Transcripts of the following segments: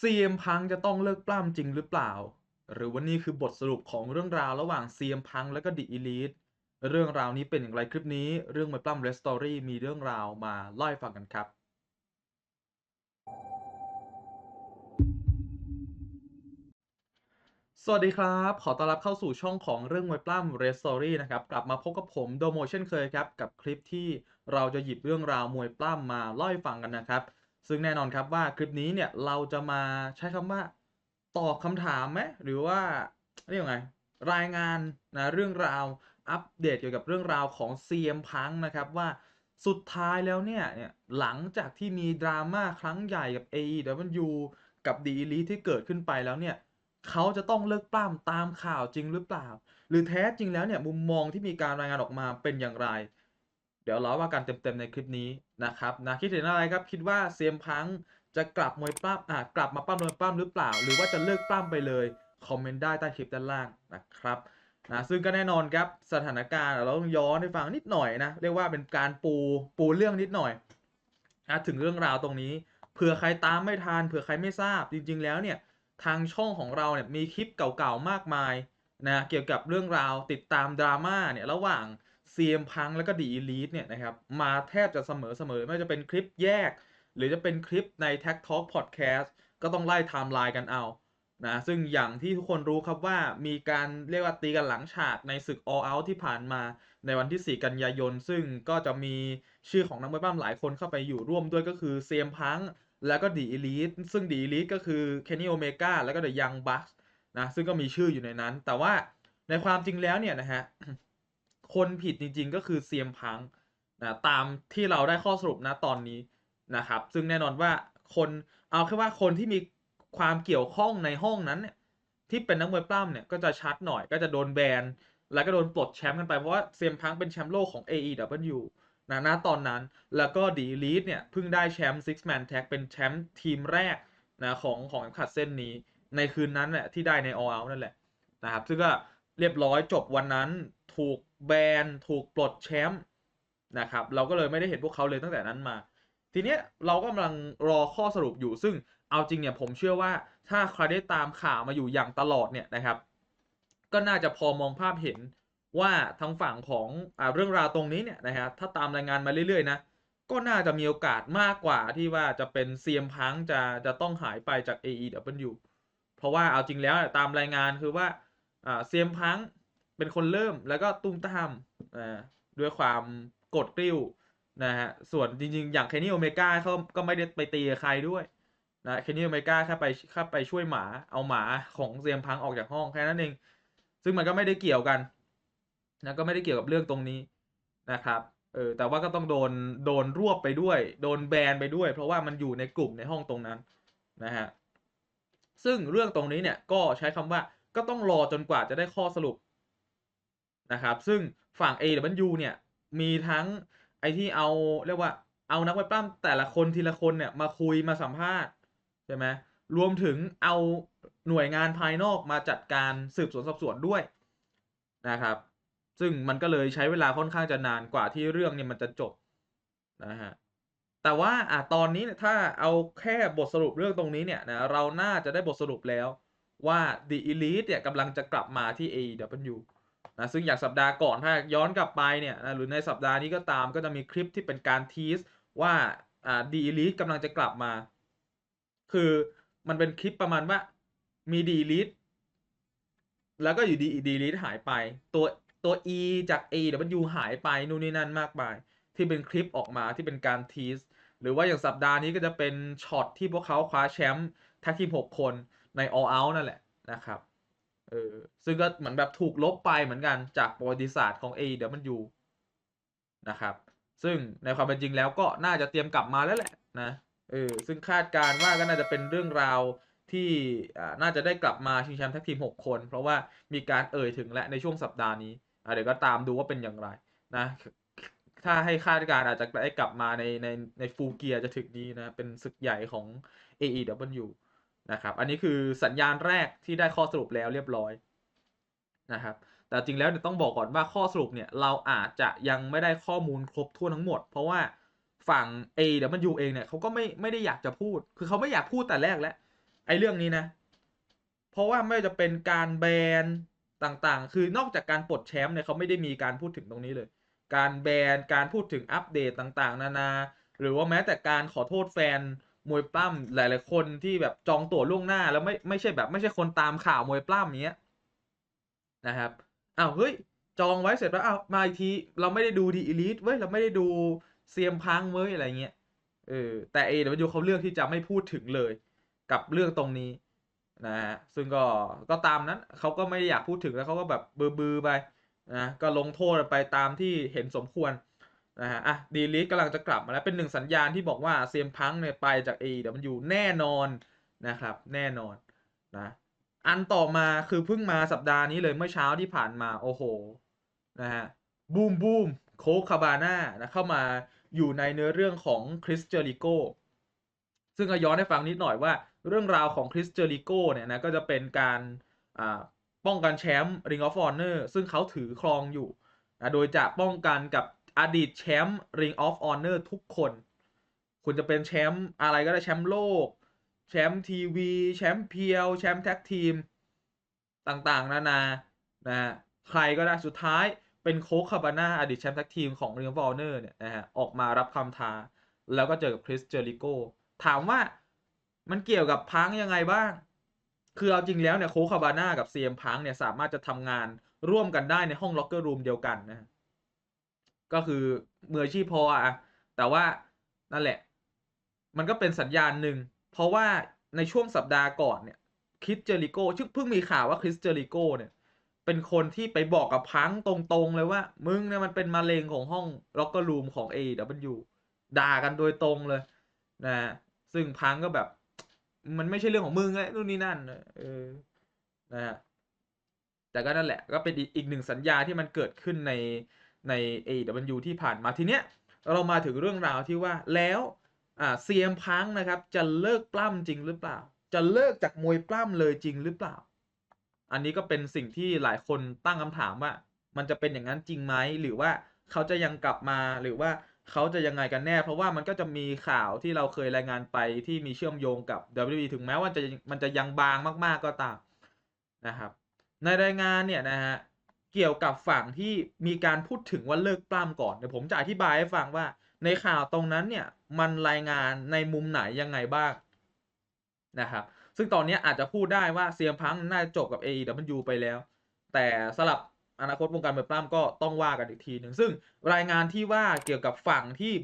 CM Punk จะต้องเลิกปล้ำจริงหรือเปล่า หรือว่านี่คือบทสรุปของเรื่องราวระหว่าง CM Punk และก็ The Elite เรื่องราวนี้เป็นอย่างไรคลิปนี้ เรื่องมวยปล้ำ Red Story มีเรื่องราวมาเล่าให้ฟังกันครับสวัสดีครับ ขอต้อนรับเข้าสู่ช่องของเรื่องมวยปล้ำ Red Story นะครับ กลับมาพบกับผมโดโมเช่นเคยครับ กับคลิปที่เราจะหยิบเรื่องราวมวยปล้ำมาเล่าให้ฟังกันนะครับ ซึ่งแน่นอนครับว่าคลิปนี้เนี่ยเราจะมาใช้คำว่าตอบคำถามไหมหรือว่าเรียกไงรายงานนะเรื่องราวอัปเดตเกี่ยวกับเรื่องราวของ CM Punk นะครับว่าสุดท้ายแล้วเนี่ยเนี่ยหลังจากที่มีดราม่าครั้งใหญ่กับ AEW กับ The Elite ที่เกิดขึ้นไปแล้วเนี่ยเขาจะต้องเลิกปล้ำตามข่าวจริงหรือเปล่า หรือแท้จริงแล้วเนี่ยมุมมองที่มีการรายงานออกมาเป็นอย่างไร เดี๋ยวเราว่ากันเต็มๆในคลิปนี้นะครับนะคิดเห็นอะไรครับคิดว่าเซียมพังจะกลับมวยปล้ำอะกลับมาปล้ำมวยปล้ำหรือเปล่า หรือว่าจะเลิกปล้ำไปเลยคอมเมนต์ได้ใต้คลิปด้านล่างนะครับนะซึ่งก็แน่นอนครับสถานการณ์เราต้องย้อนให้ฟังนิดหน่อยนะเรียกว่าเป็นการปูปูเรื่องนิดหน่อยนะถึงเรื่องราวตรงนี้เผื่อใครตามไม่ทันเผื่อใครไม่ทราบจริง ๆ แล้วเนี่ยทางช่องของเราเนี่ยมีคลิปเก่าๆมากมายนะเกี่ยวกับเรื่องราวติดตามดราม่าเนี่ยระหว่าง CM Punk แล้วก็ The Elite เนี่ยนะครับมาแทบจะเสมอๆไม่ว่าจะเป็นคลิปแยก หรือจะเป็นคลิปใน Tag Talk Podcast ก็ต้องไล่ไทม์ไลน์กันเอานะซึ่งอย่างที่ทุกคนรู้ครับว่ามีการเรียกว่าตีกันหลังฉากในศึก All Out ที่ผ่านมาในวันที่ 4 กันยายน ซึ่งก็จะมีชื่อของนักมวยปล้ำหลายคนเข้าไปอยู่ร่วมด้วยก็คือ CM Punk แล้วก็ The Elite ซึ่ง The Elite ก็คือ Kenny Omega แล้วก็ The Young Bucks นะซึ่งก็มีชื่ออยู่ในนั้น แต่ว่าในความจริงแล้วเนี่ยนะฮะ คนผิดจริงๆก็คือ CM Punk นะตามที่เราได้ข้อสรุปนะตอนนี้นะครับ ซึ่งแน่นอนว่าคนเอาแค่ว่าคนที่มีความเกี่ยวข้องในห้องนั้นเนี่ยที่เป็นนักมวยปล้ำเนี่ยก็จะชัดหน่อยก็จะโดนแบนแล้วก็โดนปลดแชมป์กันไปเพราะว่า CM Punk เป็นแชมป์โลกของ AEW นะณตอนนั้นแล้วก็ดีลีดเนี่ยเพิ่งได้แชมป์ Six Man Tag เป็นแชมป์ทีมแรกนะของของขัดเส้นนี้ ในคืนนั้นแหละที่ได้ใน All Out นั่นแหละนะครับซึ่งก็เรียบร้อยจบวันนั้นถูก แบนถูกปลดแชมป์นะครับ เราก็เลยไม่ได้เห็นพวกเขาเลยตั้งแต่นั้นมา ทีเนี้ยเรากำลังรอข้อสรุปอยู่ ซึ่งเอาจริงเนี่ยผมเชื่อว่าถ้าใครได้ตามข่าวมาอยู่อย่างตลอดเนี่ยนะครับ ก็น่าจะพอมองภาพเห็นว่าทางฝั่งของอเรื่องราวตรงนี้เนี่ยนะฮะถ้าตามรายงานมาเรื่อยๆนะก็น่าจะมีโอกาสมากกว่าที่ว่าจะเป็นเซียมพังจะจะต้องหายไปจาก AEW เพราะว่าเอาจริงแล้วตามรายงานคือว่าเซียมพัง เป็นคนเริ่มแล้วก็ตุ้มตามด้วยความกดกริ้วนะฮะส่วนจริงๆ อย่างเคนนี่โอเมก้าเขาก็ไม่ได้ไปตีใครด้วยนะเคนนี่โอเมก้าแค่ไปแค่ไปช่วยหมาเอาหมาของเซียมพังออกจากห้องแค่นั้นเอง ซึ่งมันก็ไม่ได้เกี่ยวกันนะก็ไม่ได้เกี่ยวกับเรื่องตรงนี้นะครับเออแต่ว่าก็ต้องโดนโดนรวบไปด้วย โดนแบนไปด้วย เพราะว่ามันอยู่ในกลุ่มในห้องตรงนั้นนะฮะซึ่งเรื่องตรงนี้เนี่ยก็ใช้คำว่าก็ต้องรอจนกว่าจะได้ข้อสรุป นะครับ ซึ่งฝั่ง AW เนี่ยมีทั้งไอที่เอาเรียกว่าเอานักมวยปล้ำแต่ละคนทีละคนเนี่ยมาคุยมาสัมภาษณ์ใช่ไหมรวมถึงเอาหน่วยงานภายนอกมาจัดการสืบสวนสอบสวนด้วยนะครับ ซึ่งมันก็เลยใช้เวลาค่อนข้างจะนานกว่าที่เรื่องเนี่ยมันจะจบนะฮะแต่ว่าอะตอนนี้ถ้าเอาแค่บทสรุปเรื่องตรงนี้เนี่ยนะเราน่าจะได้บทสรุปแล้วว่า The Elite เนี่ยกำลังจะกลับมาที่ AEW นะซึ่งอย่างสัปดาห์ก่อนถ้าย้อนกลับไปเนี่ยนะหรือในสัปดาห์นี้ก็ตามก็จะมีคลิปที่เป็นการทีสว่าอ่า The Elite กำลังจะกลับมา คือมันเป็นคลิปประมาณว่ามี The Elite แล้วก็อยู่ดี The Elite หายไป ตัวตัว E จาก A W หายไปนู่นนี่นั่นมากมาย ที่เป็นคลิปออกมาที่เป็นการทีสหรือว่าอย่างสัปดาห์นี้ก็จะเป็นช็อตที่พวกเขาคว้าแชมป์แท็กทีม6คนใน All Out นั่นแหละนะครับ เออซึ่งก็เหมือนแบบถูกลบไปเหมือนกันจากประวัติศาสตร์ของ AEW นะครับ ซึ่งในความเป็นจริงแล้วก็น่าจะเตรียมกลับมาแล้วแหละนะเออซึ่งคาดการว่าก็น่าจะเป็นเรื่องราวที่น่าจะได้กลับมาชิงแชมป์แท็กทีม 6 คน เพราะว่ามีการเอ่ยถึงและในช่วงสัปดาห์นี้เดี๋ยวก็ตามดูว่าเป็นอย่างไรนะถ้าให้คาดการอาจจะได้กลับมาในในในฟูเกียจะถึงนี้นะ เป็นศึกใหญ่ของ AEW นะครับ อันนี้คือสัญญาณแรกที่ได้ข้อสรุปแล้วเรียบร้อยนะครับ แต่จริงแล้วต้องบอกก่อนว่าข้อสรุปเนี่ยเราอาจจะยังไม่ได้ข้อมูลครบถ้วนทั้งหมด เพราะว่าฝั่ง AEW เองเนี่ยเขาก็ไม่ไม่ได้อยากจะพูด คือเขาไม่อยากพูดแต่แรกแล้วไอ้เรื่องนี้นะ เพราะว่าไม่จะเป็นการแบนต่างๆ คือนอกจากการปลดแชมป์เนี่ยเขาไม่ได้มีการพูดถึงตรงนี้เลย การแบน การพูดถึงอัปเดตต่างๆ นานา หรือว่าแม้แต่การขอโทษแฟน มวยปล้ำหลายๆคนที่แบบจองตั๋วล่วงหน้าแล้วไม่ไม่ใช่แบบ ไม่ใช่คนตามข่าวมวยปล้ำเงี้ยนะครับอ้าวเฮ้ยจองไว้เสร็จแล้วอ้าวมาอีกทีเราไม่ได้ดูดีอีลิทเว้ยเราไม่ได้ดูเซียมพังเว้ยอะไรเงี้ยเออแต่เอเดวเขาเลือกที่จะไม่พูดถึงเลยกับเรื่องตรงนี้นะฮะซึ่งก็ก็ตามนั้นเขาก็ไม่อยากพูดถึงแล้วเขาก็แบบบือบือไปนะก็ลงโทษไปตามที่เห็นสมควร นะฮะอะดีลิทกำลังจะกลับมาแล้วเป็นหนึ่งสัญญาณที่บอกว่าเซียมพังเนี่ยไปจากเอเดมันอยู่แน่นอนนะครับ แน่นอนนะอันต่อมาคือเพิ่งมาสัปดาห์นี้เลยเมื่อเช้าที่ผ่านมาโอ้โหนะฮะบูมบูมโคคาบาน่านะเข้ามาอยู่ในเนื้อเรื่องของคริสเจอริโกซึ่งย้อนให้ฟังนิดหน่อยว่า เรื่องราวของคริสเจอริโกเนี่ยนะก็จะเป็นการป้องกันแชมป์ Ring of Honor ซึ่งเขาถือครองอยู่นะโดยจะป้องกันกับ อดีตแชมป์ Ring of Honor ทุกคน คุณจะเป็นแชมป์อะไรก็ได้แชมป์โลก แชมป์ทีวี แชมป์เพียว แชมป์แท็กทีม ต่างๆ นานานะฮะใครก็ได้สุดท้ายเป็นโคคาบาน่าอดีตแชมป์แท็กทีมของ Ring of Honor เนี่ยนะฮะ ออกมารับคำท้า แล้วก็เจอกับคริสเจอริโก ถามว่ามันเกี่ยวกับพังยังไงบ้าง คือเอาจริงแล้วเนี่ยโคคาบาน่ากับเซียมพังเนี่ยสามารถจะทำงานร่วมกันได้ในห้องล็อกเกอร์รูมเดียวกันนะ ก็คือมืออาชีพพออะแต่ว่านั่นแหละ มันก็เป็นสัญญาณหนึ่ง เพราะว่าในช่วงสัปดาห์ก่อนเนี่ยคริสเจอริโก้ชเพิ่งมีข่าวว่าคริสเจอริโก้เนี่ยเป็นคนที่ไปบอกกับพังตรงๆเลยว่า มึงเนี่ยมันเป็นมะเร็งของห้องล็อกเกอร์รูมของ AW ด่ากันโดยตรงเลยนะซึ่งพังก็แบบ มันไม่ใช่เรื่องของมึงไงนู่นนี่นั่นเออนะฮะแต่ก็นั่นแหละ ก็เป็นอีกหนึ่งสัญญาที่มันเกิดขึ้นใน ใน AW ที่ผ่านมาทีเนี้ยเรามาถึงเรื่องราวที่ว่าแล้วเซียมพังนะครับ จะเลิกปล้ำจริงหรือเปล่า จะเลิกจากมวยปล้ำเลยจริงหรือเปล่า อันนี้ก็เป็นสิ่งที่หลายคนตั้งคำถามว่า มันจะเป็นอย่างนั้นจริงไหมหรือว่าเขาจะยังกลับมาหรือว่าเขาจะยังไงกันแน่ เพราะว่ามันก็จะมีข่าวที่เราเคยรายงานไปที่มีเชื่อมโยงกับ WWE ถึงแม้ว่าจะมันจะยังบางมาก ๆก็ตามนะครับ ในรายงานเนี่ยนะฮะ เกี่ยวกับฝั่งที่มีการพูดถึงว่าเลิกปล้ำก่อนเดี๋ยวผมจะอธิบายให้ฟังว่า ในข่าวตรงนั้นเนี่ยมันรายงานในมุมไหนยังไงบ้างนะครับ ซึ่งตอนนี้อาจจะพูดได้ว่าเซียมพังน่าจะจบกับ AEW ไปแล้ว แต่สลับอนาคตวงการมวยปล้ำก็ต้องว่ากันอีกทีหนึ่งซึ่งรายงานที่ว่าเกี่ยวกับฝั่งที่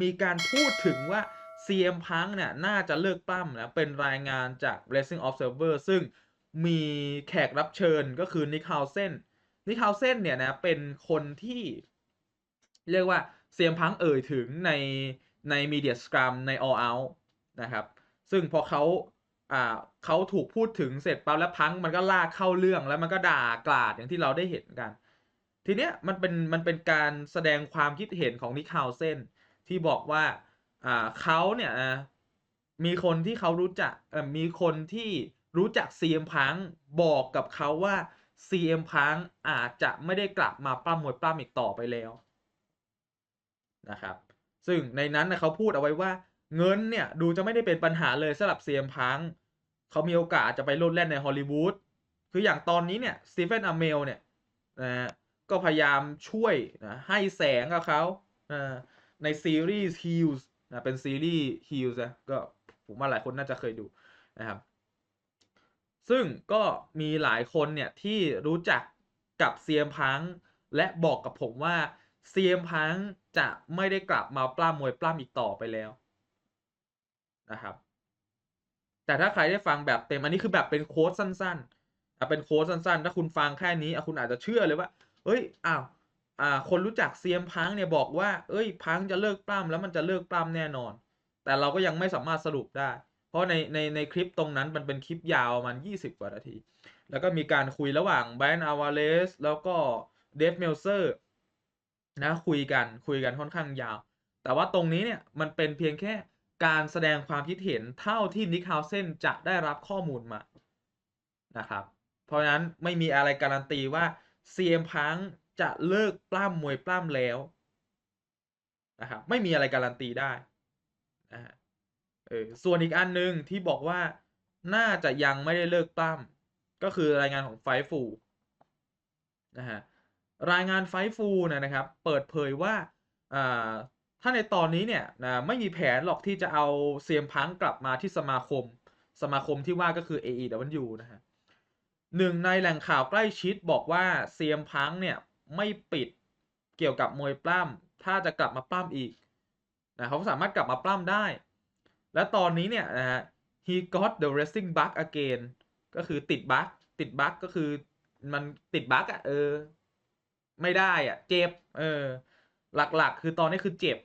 มีการพูดถึงว่า CM Punk เนี่ยน่าจะเลิกปล้ำนะเป็นรายงานจาก Wrestling Observer ซึ่งมีแขกรับเชิญก็คือนิคาวเซน นิคาเซนเนี่ยนะเป็นคนที่เรียกว่าเซียมพังเอ่ยถึงในในมีเดียสกรัมใน All Out นะครับ ซึ่งพอเขาอ่าเขาถูกพูดถึงเสร็จปั๊บแล้วพังมันก็ลากเข้าเรื่องแล้วมันก็ด่ากลาดอย่างที่เราได้เห็นกัน ทีเนี้ยมันเป็นมันเป็นการแสดงความคิดเห็นของนิคาเซนที่บอกว่าอ่าเขาเนี่ยมีคนที่เขารู้จักมีคนที่รู้จักเซีเอ็มพังบอกกับเขาว่า ซีเอ็มพังอาจจะไม่ได้กลับมาปล้ำมวยปล้ำอีกต่อไปแล้วนะครับซึ่งในนั้นนะเขาพูดเอาไว้ว่าเงินเนี่ยดูจะไม่ได้เป็นปัญหาเลยสำหรับเซียมพังเขามีโอกาสจะไปโลดแล่นในฮอลลีวูดคืออย่างตอนนี้เนี่ยสตีเฟนอเมลเนี่ยนะก็พยายามช่วยนะให้แสงกับเขาในซีรีส์ฮิลส์นะเป็นซีรีส์ฮิลส์นะก็ผมว่าหลายคนน่าจะเคยดูนะครับ ซึ่งก็มีหลายคนเนี่ยที่รู้จักกับเซียมพังและบอกกับผมว่าเซียมพังจะไม่ได้กลับมาปล้ำมวยปล้ำอีกต่อไปแล้วนะครับ แต่ถ้าใครได้ฟังแบบเต็มอันนี้คือแบบเป็นโค้ดสั้นๆอะเป็นโค้ดสั้นๆ ถ้าคุณฟังแค่นี้อะคุณอาจจะเชื่อเลยว่า เอ้ยอ้าวอ่า คนรู้จักเซียมพังเนี่ยบอกว่า เอ้ย พังจะเลิกปล้ำแล้วมันจะเลิกปล้ำแน่นอน แต่เราก็ยังไม่สามารถสรุปได้ เพราะในในในคลิปตรงนั้นมันเป็นคลิปยาวมันยี่สิบกว่านาที แล้วก็มีการคุยระหว่างแบรนด์อาวาเลสแล้วก็เดฟเมลเซอร์นะคุยกันคุยกันค่อนข้างยาว แต่ว่าตรงนี้เนี่ยมันเป็นเพียงแค่การแสดงความคิดเห็นเท่าที่นิคาวเซนจะได้รับข้อมูลมานะครับ เพราะฉะนั้นไม่มีอะไรการันตีว่าเซียมพังจะเลิกปล้ำมวยปล้ำแล้วนะครับไม่มีอะไรการันตีได้นะฮะ เออส่วนอีกอันหนึ่งที่บอกว่าน่าจะยังไม่ได้เลิกปล้ำก็คือรายงานของไฟฟูนะฮะรายงานไฟฟูเนี่ยนะครับ เปิดเผยว่าอ่าถ้าในตอนนี้เนี่ยนะไม่มีแผนหรอกที่จะเอาเซียมพังกลับมาที่สมาคม สมาคมที่ว่าก็คือ AEW นะฮะหนึ่งในแหล่งข่าวใกล้ชิดบอกว่าเซียมพังเนี่ยไม่ปิดเกี่ยวกับมวยปล้ำถ้าจะกลับมาปล้ำอีกนะเขาสามารถกลับมาปล้ำได้ และตอนนี้เนี่ยนะฮะ he got the resting bug again ก็คือติดบั๊กติดบั๊กก็คือมันติดบั๊กอะเออ ไม่ได้อะเจ็บ เออ หลักๆ คือตอนนี้คือเจ็บ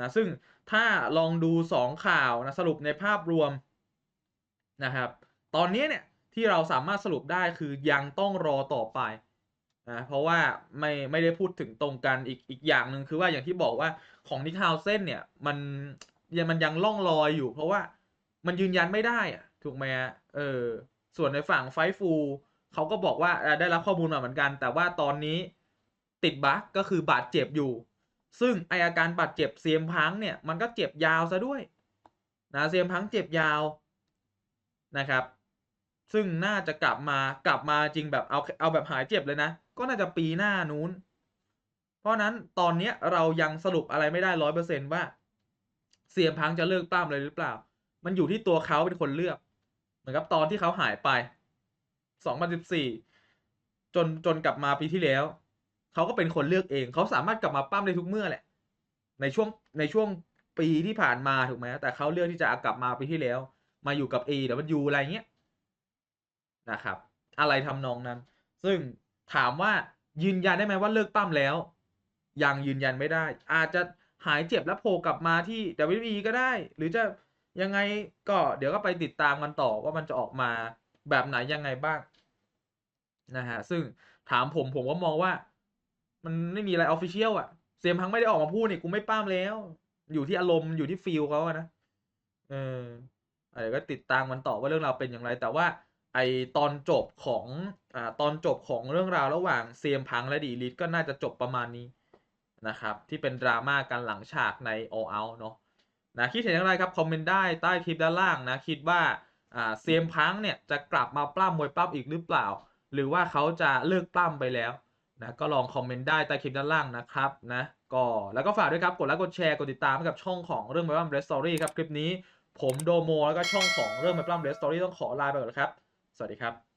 นะซึ่งถ้าลองดูสองข่าวนะสรุปในภาพรวมนะครับ ตอนนี้เนี่ยที่เราสามารถสรุปได้คือยังต้องรอต่อไปนะเพราะว่าไม่ไม่ได้พูดถึงตรงกันอีกอีกอย่างหนึ่งคือว่าอย่างที่บอกว่าของนิคาวเซนเนี่ยมัน ยังมันยังล่องลอยอยู่ เพราะว่ามันยืนยันไม่ได้อะถูกไหมฮะเออ ส่วนในฝั่งไฟฟูเขาก็บอกว่าได้รับข้อมูลมาเหมือนกัน แต่ว่าตอนนี้ติดบั๊กก็คือบาดเจ็บอยู่ ซึ่งไออาการบาดเจ็บเซียมพังเนี่ยมันก็เจ็บยาวซะด้วยนะเซียมพังเจ็บยาวนะครับ ซึ่งน่าจะกลับมากลับมาจริงแบบเอาเอาแบบหายเจ็บเลยนะ ก็น่าจะปีหน้านู้น เพราะนั้นตอนนี้เรายังสรุปอะไรไม่ได้ร้อยเปอร์เซนต์ว่า เซียมพังจะเลิกปล้ำเลยหรือเปล่า มันอยู่ที่ตัวเขาเป็นคนเลือก เหมือนกับตอนที่เขาหายไป2014จนจนกลับมาปีที่แล้ว เขาก็เป็นคนเลือกเอง เขาสามารถกลับมาปั้มได้ทุกเมื่อแหละ ในช่วงในช่วงปีที่ผ่านมาถูกไหมแต่เขาเลือกที่จะกลับมาปีที่แล้ว มาอยู่กับ A แต่มันยูอะไรเงี้ยนะครับ อะไรทำนองนั้น ซึ่งถามว่ายืนยันได้ไหมว่าเลิกปั้มแล้ว ยังยืนยันไม่ได้ อาจจะ หายเจ็บแล้วโผล่กลับมาที่ WWE ก็ได้ หรือจะยังไงก็เดี๋ยวก็ไปติดตามกันต่อว่ามันจะออกมาแบบไหนยังไงบ้างนะฮะซึ่งถามผมผมก็มองว่า มันไม่มีอะไรออฟฟิเชียลอะเซียมพังไม่ได้ออกมาพูดนี่กูไม่ป้ามแล้ว อยู่ที่อารมณ์อยู่ที่ฟีลเขาอะนะเออเดี๋ยวก็ติดตามมันต่อว่าเรื่องราวเป็นอย่างไร แต่ว่า ไอตอนจบของอ่าตอนจบของเรื่องราวระหว่างเซียมพังและดีลิทก็น่าจะจบประมาณนี้ นะครับที่เป็นดราม่ากันหลังฉากใน All Out เนาะนะคิดเห็นอย่างไรครับคอมเมนต์ได้ใต้คลิปด้านล่างนะคิดว่าเซียมพังเนี่ยจะกลับมาปล้ำมวยปล้ำอีกหรือเปล่า หรือว่าเขาจะเลิกปล้ำไปแล้วนะก็ลองคอมเมนต์ได้ใต้คลิปด้านล่างนะครับนะก็แล้วก็ฝากด้วยครับกดไลค์กดแชร์กดติดตามกับช่องของเรื่องไมปล้ำเรสตอรี่ครับคลิปนี้ผมโดโมแล้วก็ช่องของเรื่องไมปล้ำเรสตอรี่ต้องขอลาไปก่อนครับ สวัสดีครับ